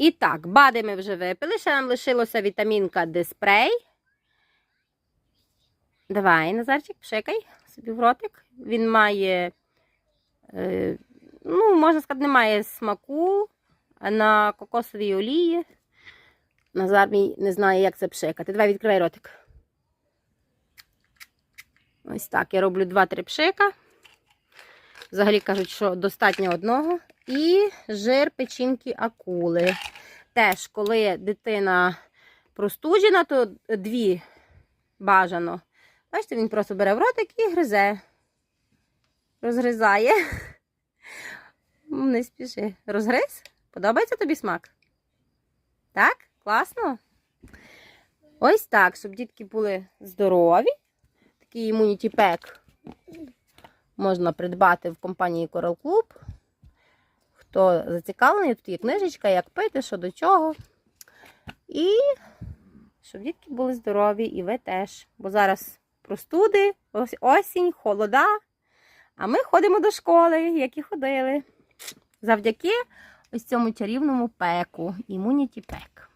І так, бади ми вже випили, ще нам лишилося вітамінка диспрей. Давай, Назарчик, пшикай собі в ротик. Він має, е, ну, можна сказати, немає смаку на кокосовій олії. Назар мій не знає, як це пшикати. Давай відкривай ротик. Ось так. Я роблю 2-3 пшика. Взагалі кажуть, що достатньо одного. І жир печінки акули. Теж, коли дитина простуджена, то дві бажано. Бачите, він просто бере в ротик і гризе. Розгризає. Не спіши. Розгриз? Подобається тобі смак? Так? Класно? Ось так, щоб дітки були здорові. Такий імуніті пек можна придбати в компанії Coral Club. Хто зацікавлений, тут є книжечка, як пити, що до чого. І щоб дітки були здорові, і ви теж. Бо зараз простуди, ось осінь, холода. А ми ходимо до школи, як і ходили. Завдяки ось цьому чарівному пеку, імуніті пек.